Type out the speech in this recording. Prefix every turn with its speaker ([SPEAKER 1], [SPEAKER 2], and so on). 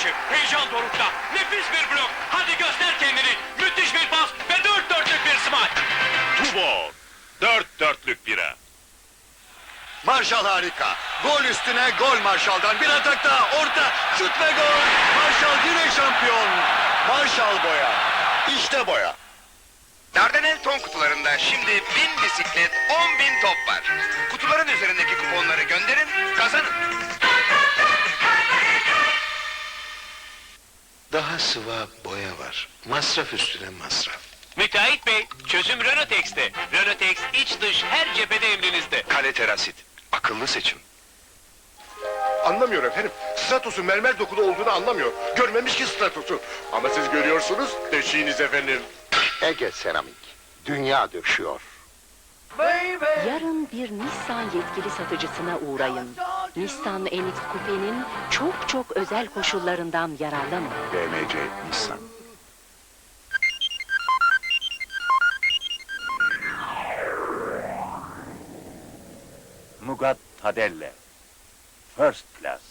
[SPEAKER 1] maçı. Heyecan dorukta. Nefis bir blok. Hadi göster kendini. Müthiş bir pas ve dört dörtlük bir smaç.
[SPEAKER 2] Tubo. Dört dörtlük bira.
[SPEAKER 3] Marshall harika. Gol üstüne gol Marshall'dan. Bir atak daha. Orta. Şut ve gol. Marshall yine şampiyon. Marshall boya. İşte boya.
[SPEAKER 4] Dardanel ton kutularında şimdi bin bisiklet, on bin top var. Kutuların üzerindeki kuponları
[SPEAKER 5] Daha sıvı boya var. Masraf üstüne masraf.
[SPEAKER 1] Müteahhit Bey, çözüm Rönotex'te. Rönotex iç dış her cephede emrinizde.
[SPEAKER 4] Kale terasit, akıllı seçim.
[SPEAKER 6] Anlamıyor efendim. Stratos'un mermer dokuda olduğunu anlamıyor. Görmemiş ki Stratos'u. Ama siz görüyorsunuz. Deşiğiniz efendim.
[SPEAKER 5] Ege Seramik. Dünya döşüyor.
[SPEAKER 7] Yarın bir Nissan yetkili satıcısına uğrayın. Nissan NX Coupe'nin çok çok özel koşullarından yararlanın.
[SPEAKER 5] BMC Nissan.
[SPEAKER 2] Mugat Tadelle. First class.